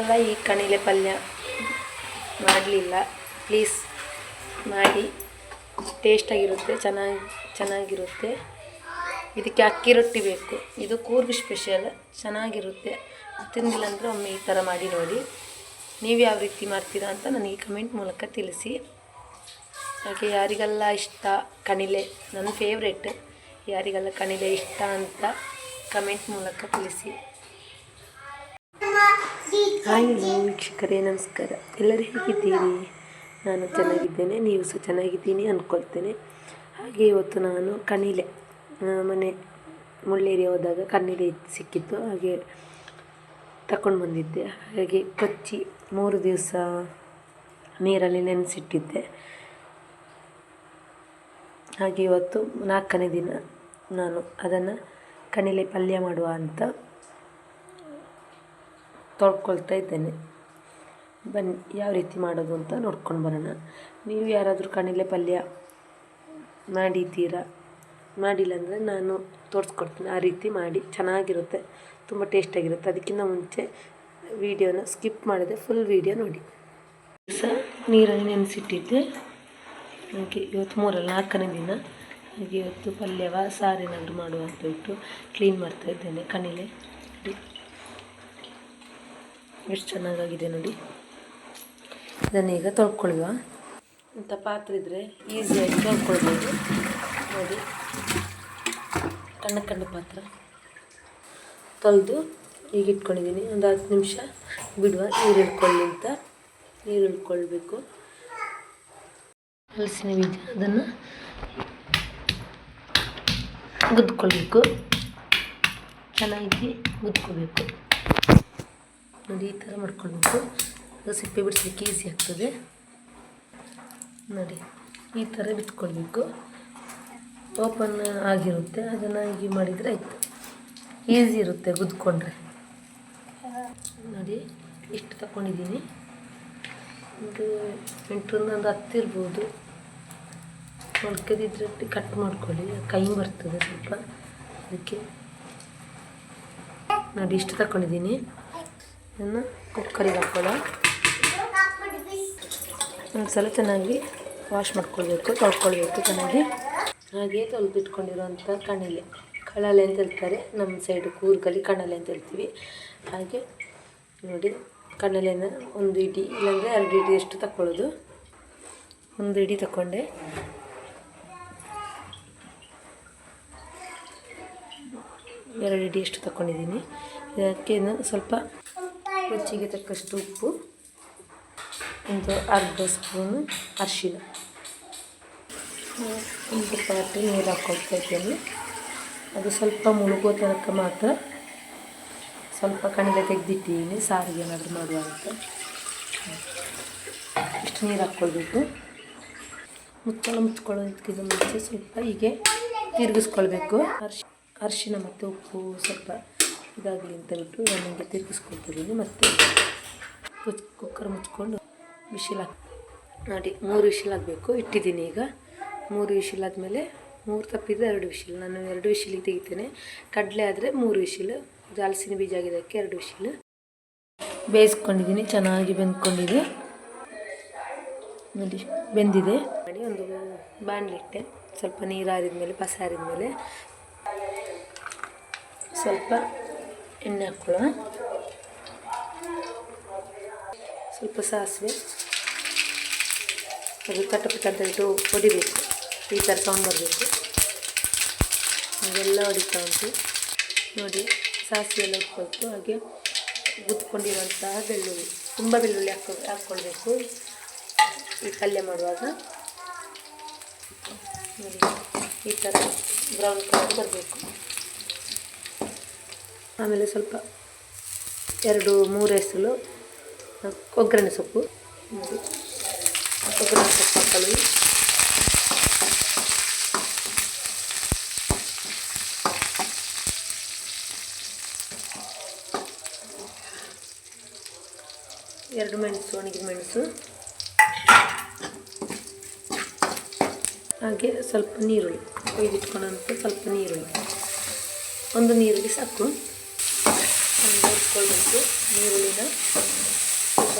ಎಲ್ಲ ಈ ಕಣಿಲೆ ಪಲ್ಯ ಮಾಡಲಿಲ್ಲ. ಪ್ಲೀಸ್ ಮಾಡಿ. ಟೇಸ್ಟಾಗಿರುತ್ತೆ ಚೆನ್ನಾಗಿ, ಚೆನ್ನಾಗಿರುತ್ತೆ. ಇದಕ್ಕೆ ಅಕ್ಕಿ ರೊಟ್ಟಿ ಬೇಕು. ಇದು ಕೂರ್ಗ್ ಸ್ಪೆಷಲ್ ಚೆನ್ನಾಗಿರುತ್ತೆ. ತಿಂದಿಲ್ಲ ಅಂದರೆ ಒಮ್ಮೆ ಈ ಥರ ಮಾಡಿ ನೋಡಿ. ನೀವು ಯಾವ ರೀತಿ ಮಾಡ್ತೀರಾ ಅಂತ ನನಗೆ ಕಮೆಂಟ್ ಮೂಲಕ ತಿಳಿಸಿ. ಹಾಗೆ ಯಾರಿಗೆಲ್ಲ ಇಷ್ಟ ಕಣಿಲೆ, ನನ್ನ ಫೇವ್ರೆಟ್ ಯಾರಿಗೆಲ್ಲ ಕಣಿಲೆ ಇಷ್ಟ ಅಂತ ಕಮೆಂಟ್ ಮೂಲಕ ತಿಳಿಸಿ. ಹಾಯ್ ವೀಕ್ಷಕರೇ, ನಮಸ್ಕಾರ. ಎಲ್ಲರೂ ಹೇಗಿದ್ದೀರಿ? ನಾನು ಚೆನ್ನಾಗಿದ್ದೇನೆ, ನೀವು ಸಹ ಚೆನ್ನಾಗಿದ್ದೀನಿ ಅಂದ್ಕೊಳ್ತೇನೆ ಹಾಗೆ ಇವತ್ತು ನಾನು ಕಣಿಲೆ ಮನೆ ಮುಳ್ಳೇರಿ ಹೋದಾಗ ಕಣಿಲೆ ಸಿಕ್ಕಿತ್ತು. ಹಾಗೆ ತಗೊಂಡು ಬಂದಿದ್ದೆ. ಹಾಗೆ ಕೊಚ್ಚಿ ಮೂರು ದಿವಸ ನೀರಲ್ಲಿ ನೆನೆಸಿಟ್ಟಿದ್ದೆ. ಹಾಗೆ ಇವತ್ತು ನಾಲ್ಕನೇ ದಿನ ನಾನು ಅದನ್ನು ಕಣಿಲೆ ಪಲ್ಯ ಮಾಡುವ ಅಂತ ತೊಳ್ಕೊಳ್ತಾ ಇದ್ದೇನೆ ಬನ್ನಿ, ಯಾವ ರೀತಿ ಮಾಡೋದು ಅಂತ ನೋಡ್ಕೊಂಡು ಬರೋಣ. ನೀವು ಯಾರಾದರೂ ಕಣಿಲೆ ಪಲ್ಯ ಮಾಡಿದ್ದೀರಾ? ಮಾಡಿಲ್ಲ ಅಂದರೆ ನಾನು ತೋರಿಸ್ಕೊಡ್ತೀನಿ. ಆ ರೀತಿ ಮಾಡಿ. ಚೆನ್ನಾಗಿರುತ್ತೆ. ತುಂಬ ಟೇಸ್ಟಾಗಿರುತ್ತೆ. ಅದಕ್ಕಿಂತ ಮುಂಚೆ ವೀಡಿಯೋನ ಸ್ಕಿಪ್ ಮಾಡಿದೆ ಫುಲ್ ವೀಡಿಯೋ ನೋಡಿ. ದಿವಸ ನೀರಲ್ಲಿ ನೆನೆಸಿಟ್ಟಿದ್ದೆ. ಹಾಗೆ ಇವತ್ತು ಮೂರಲ್ಲಿ, ನಾಲ್ಕನೇ ದಿನ. ಹಾಗೆ ಇವತ್ತು ಪಲ್ಯವ, ಸಾರೇನಾದರೂ ಮಾಡುವ ಅಂತ ಬಿಟ್ಟು ಕ್ಲೀನ್ ಮಾಡ್ತಾ ಇದ್ದೇನೆ ಕಣಿಲೆ ಎಷ್ಟು ಚೆನ್ನಾಗಾಗಿದೆ ನೋಡಿ. ಇದನ್ನೀಗ ತೊಳ್ಕೊಳ್ಳುವ. ಇಂಥ ಪಾತ್ರೆ ಇದ್ದರೆ ಈಸಿಯಾಗಿ ತೊಳ್ಕೊಳ್ಬೋದು. ನೋಡಿ. ಕಣ್ಣ ಕಣ್ಣ ಪಾತ್ರ. ತೊಳೆದು ಈಗ ಇಟ್ಕೊಂಡಿದ್ದೀನಿ. ಒಂದು ಹತ್ತು ನಿಮಿಷ ಬಿಡುವ. ನೀರು ಇಳ್ಕೊಳ್ಳಿ ಅಂತ. ನೀರು ಇಳ್ಕೊಳ್ಬೇಕು ಹಲಸಿನ ಬೀಜ ಅದನ್ನು ಗುದ್ಕೊಳ್ಬೇಕು ಚೆನ್ನಾಗಿ ಗುದ್ಕೋಬೇಕು ನೋಡಿ, ಈ ಥರ ಮಾಡ್ಕೊಳ್ಬೇಕು. ಅದು ಸಿಪ್ಪೆ ಬಿಡಿಸ್ಲಿಕ್ಕೆ ಈಸಿ ಆಗ್ತದೆ. ನೋಡಿ, ಈ ಥರ ಬಿಟ್ಕೊಳ್ಬೇಕು. ಓಪನ್ ಆಗಿರುತ್ತೆ. ಅದನ್ನು ಹೀಗೆ ಮಾಡಿದರೆ ಆಯಿತು. ಈಸಿ ಇರುತ್ತೆ ಗುದ್ಕೊಂಡ್ರೆ. ನೋಡಿ, ಇಷ್ಟು ತಗೊಂಡಿದ್ದೀನಿ ಒಂದು ಎಂಟರಿಂದ ಒಂದು ಹತ್ತಿರ್ಬೋದು ಮೊಳ್ಕೆದಿದ್ರೆ ಕಟ್ ಮಾಡ್ಕೊಳ್ಳಿ. ಕೈ ಬರ್ತದೆ ಸ್ವಲ್ಪ. ಅದಕ್ಕೆ ನೋಡಿ, ಇಷ್ಟು ತಗೊಂಡಿದ್ದೀನಿ ಇದನ್ನು ಕುಕ್ಕರಿಗೆ ಹಾಕೋಣ. ಒಂದು ಸಲ ಚೆನ್ನಾಗಿ ವಾಶ್ ಮಾಡ್ಕೊಳ್ಬೇಕು, ತೊಳ್ಕೊಳ್ಬೇಕು ಚೆನ್ನಾಗಿ. ಹಾಗೆ ತೊಳೆದಿಟ್ಕೊಂಡಿರೋಂಥ ಕಣಿಲೆ. ಕಳಲೆ ಅಂತ ಹೇಳ್ತಾರೆ ನಮ್ಮ ಸೈಡು ಕೂರ್ಗಲ್ಲಿ ಕಣಲೆ ಅಂತ ಹೇಳ್ತೀವಿ. ಹಾಗೆ ನೋಡಿ, ಕಣಲೆನ ಒಂದು ಇಡಿ, ಇಲ್ಲಾಂದರೆ ಎರಡು ಇಡಿ ಎಷ್ಟು ತಗೊಳ್ಳೋದು ಒಂದು ಇಡಿ ತಗೊಂಡೆ ಎರಡು ಇಡಿ ಎಷ್ಟು ತಗೊಂಡಿದ್ದೀನಿ ಇದಕ್ಕೆ ಸ್ವಲ್ಪ ರುಚಿಗೆ ತಕ್ಕಷ್ಟು ಉಪ್ಪು, ಒಂದು ಅರ್ಧ ಸ್ಪೂನು ಅರಿಶಿನ ಒಂದು ಪಾಟಿ ನೀರು ಹಾಕ್ಕೊಳ್ತಾ ಇದ್ದೇನೆ. ಅದು ಸ್ವಲ್ಪ ಮುಳುಗೋ ತನಕ ಮಾತ್ರ ಸ್ವಲ್ಪ ಕಣಿಗೆ ತೆಗೆದಿಟ್ಟಿದ್ದೀನಿ. ಸಾರಿಗೆ ಏನಾದರೂ ಮಾಡುವ ಅಂತ. ಇಷ್ಟು ನೀರು ಹಾಕ್ಕೊಳ್ಬೇಕು. ಮುಚ್ಚಳ ಮುಚ್ಕೊಳ್ಳೋದಕ್ಕಿಂತ ಮುಂಚೆ ಸ್ವಲ್ಪ ಹೀಗೆ ತಿರುಗಿಸ್ಕೊಳ್ಬೇಕು. ಅರ್ಶಿ ಅರಿಶಿನ ಮತ್ತು ಉಪ್ಪು ಸ್ವಲ್ಪ ಇದಾಗಲಿ ಅಂತ ಬಿಟ್ಟು ನಾನು ಹಿಂಗೆ ತಿರುಗಿಸ್ಕೊಳ್ತಿದ್ದೀನಿ ಮತ್ತು ಮುಚ್ ಕುಕ್ಕರ್ ಮುಚ್ಕೊಂಡು ಹಾಕಿ ನೋಡಿ ಮೂರು ವಿಶಿಲ್ ಆಗಬೇಕು ಇಟ್ಟಿದ್ದೀನಿ ಈಗ. ಮೂರು ವಿಶಿಲ್ ಆದಮೇಲೆ ಮೂರು ತಪ್ಪಿದ್ರೆ ಎರಡು ವಿಶಿಲ್ ನಾನು ಎರಡು ವಿಶಿಲಿಗೆ ತೆಗಿತೇನೆ. ಕಡಲೆ ಆದರೆ ಮೂರು ವಿಶಿಲ್ ಜಾಲಸಿನ ಬೀಜ ಆಗಿದ್ದಕ್ಕೆ ಎರಡು ವಿಶಿಲ್ ಬೇಯಿಸ್ಕೊಂಡಿದ್ದೀನಿ. ಚೆನ್ನಾಗಿ ಬೆಂದ್ಕೊಂಡಿದೆ. ನೋಡಿ, ಬೆಂದಿದೆ. ಮಾಡಿ ಒಂದು ಬಾಣಲಿಟ್ಟೆ ಸ್ವಲ್ಪ ನೀರು ಆರಿದ್ಮೇಲೆ ಪಸ ಆರಿದ್ಮೇಲೆ ಸ್ವಲ್ಪ ಎಣ್ಣೆ ಹಾಕ್ಕೊಳ್ಳೋಣ. ಸ್ವಲ್ಪ ಸಾಸಿವೆ. ಅದು ತಟಪಟ ಅಂತ ಹೊಡಿಬೇಕು. ಈ ಥರ ತೊಗೊಂಡ್ಬರ್ಬೇಕು ಬರಬೇಕು. ಇದೆಲ್ಲ ಹೊಡಿತಾ ಉಂಟು. ನೋಡಿ, ಸಾಸಿವೆ ಎಲ್ಲ ಉಟ್ಕೊಳ್ತು. ಹಾಗೆ ಗುದ್ಕೊಂಡಿರುವಂತಹ ಬೆಳ್ಳುಳ್ಳಿ. ತುಂಬ ಬೆಳ್ಳುಳ್ಳಿ ಹಾಕೊ, ಹಾಕ್ಕೊಳ್ಬೇಕು. ಈ ಪಲ್ಯ ಮಾಡುವಾಗ. ನೋಡಿ, ಈ ಥರ ಬ್ರೌನ್ ಕಲರ್ ಬರಬೇಕು. ಆಮೇಲೆ ಸ್ವಲ್ಪ ಎರಡು, ಮೂರು ಎಸಲು ಒಗ್ಗರಣೆ ಸೊಪ್ಪು. ಒಗ್ಗರಣೆ ಸೊಪ್ಪು ಹಾಕೊಳ್ಳಿ ಎರಡು ಮೆಣಸು ಒಣಗಿದ ಮೆಣಸು. ಹಾಗೆ ಸ್ವಲ್ಪ ನೀರುಳ್ಳಿ ಕೊಯ್ದಿಟ್ಕೊಂಡಂಥ ಸ್ವಲ್ಪ ನೀರುಳ್ಳಿ. ಒಂದು ನೀರುಳ್ಳಿ ಸಾಕು. ಹುರ್ಕೊಳ್ಬೇಕು ನೀರುಳ್ಳಿನ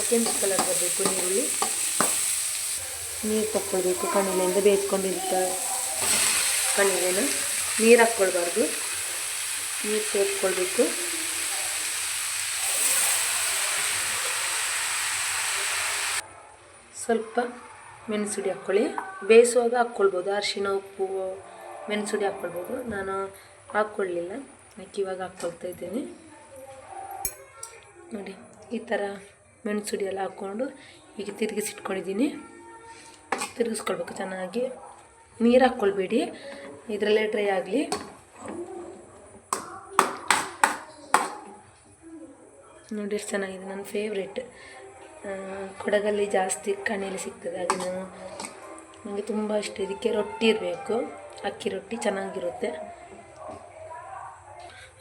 ಕೆಂಪು ಕಲರ್ ಬರಬೇಕು ನೀರುಳ್ಳಿ ನೀರು ತಕ್ಕೊಳ್ಬೇಕು ಕಣಿಲೆಯಿಂದ ಬೇಯಿಸ್ಕೊಂಡಿರ್ತ ಕಣಿಲೆನ ನೀರು ಹಾಕ್ಕೊಳ್ಬಾರ್ದು. ನೀರು ಸೇರಿಸ್ಕೊಳ್ಬೇಕು ಸ್ವಲ್ಪ ಮೆಣಸುಡಿ ಹಾಕ್ಕೊಳ್ಳಿ. ಬೇಯಿಸುವಾಗ ಹಾಕ್ಕೊಳ್ಬೋದು. ಅರಿಶಿನ ಉಪ್ಪು ಮೆಣಸುಡಿ ಹಾಕ್ಕೊಳ್ಬೋದು. ನಾನು ಹಾಕ್ಕೊಳ್ಳಿಲ್ಲ ಅದಕ್ಕೆ ಇವಾಗ ಹಾಕ್ಕೊಳ್ತಾ ಇದ್ದೀನಿ. ನೋಡಿ, ಈ ಥರ ಮೆಣಸುಡಿ ಎಲ್ಲ ಹಾಕ್ಕೊಂಡು ಈಗ ತಿರುಗಿಸಿಟ್ಕೊಂಡಿದ್ದೀನಿ. ತಿರುಗಿಸ್ಕೊಳ್ಬೇಕು ಚೆನ್ನಾಗಿ. ನೀರು ಹಾಕ್ಕೊಳ್ಬೇಡಿ. ಇದರಲ್ಲೇ ಡ್ರೈ ಆಗಲಿ. ನೋಡಿ, ಎಷ್ಟು ಚೆನ್ನಾಗಿದೆ. ನನ್ನ ಫೇವ್ರೇಟ್ ಕೊಡಗಲ್ಲಿ ಜಾಸ್ತಿ ಕಣ್ಣಲ್ಲಿ ಸಿಗ್ತದೆ. ಹಾಗೆ ನಾನು ನನಗೆ ತುಂಬ ಇಷ್ಟ. ಇದಕ್ಕೆ ರೊಟ್ಟಿ ಇರಬೇಕು. ಅಕ್ಕಿ ರೊಟ್ಟಿ ಚೆನ್ನಾಗಿರುತ್ತೆ.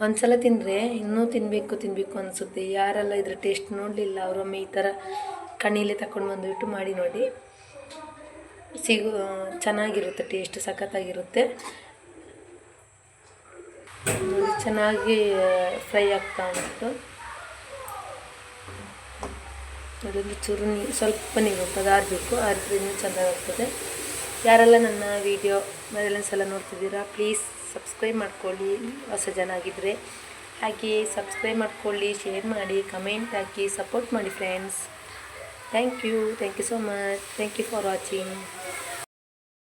ಒಂದ್ಸಲ ತಿಂದರೆ ಇನ್ನೂ ತಿನ್ನಬೇಕು ತಿನ್ನಬೇಕು ಅನಿಸುತ್ತೆ. ಯಾರೆಲ್ಲ ಇದ್ರ ಟೇಸ್ಟ್ ನೋಡಲಿಲ್ಲ, ಅವರೊಮ್ಮೆ ಈ ಥರ ಕಣೀಲೆ ತಗೊಂಡು ಬಂದುಬಿಟ್ಟು ಮಾಡಿ ನೋಡಿ. ಸಿಗು ಚೆನ್ನಾಗಿರುತ್ತೆ ಟೇಸ್ಟ್ ಸಖತ್ತಾಗಿರುತ್ತೆ. ಚೆನ್ನಾಗಿ ಫ್ರೈ ಆಗ್ತಾ ಉಂಟು. ಅದೊಂದು ಚೂರು ನೀರು ಸ್ವಲ್ಪ ನೀರು ಅದು ಆರಬೇಕು, ಆರಿದ್ರೆ ಇನ್ನೂ ಯಾರೆಲ್ಲ ನನ್ನ ವೀಡಿಯೋ ಮೊದಲನೇ ಸಲ ನೋಡ್ತಿದ್ದೀರಾ ಪ್ಲೀಸ್ ಸಬ್ಸ್ಕ್ರೈಬ್ ಮಾಡ್ಕೊಳ್ಳಿ, ಹೊಸ ಜನ ಆಗಿದ್ದರೆ ಹಾಗೆ ಸಬ್ಸ್ಕ್ರೈಬ್ ಮಾಡ್ಕೊಳ್ಳಿ ಶೇರ್ ಮಾಡಿ ಕಮೆಂಟ್ ಹಾಕಿ ಸಪೋರ್ಟ್ ಮಾಡಿ friends thank you thank you so much thank you for watching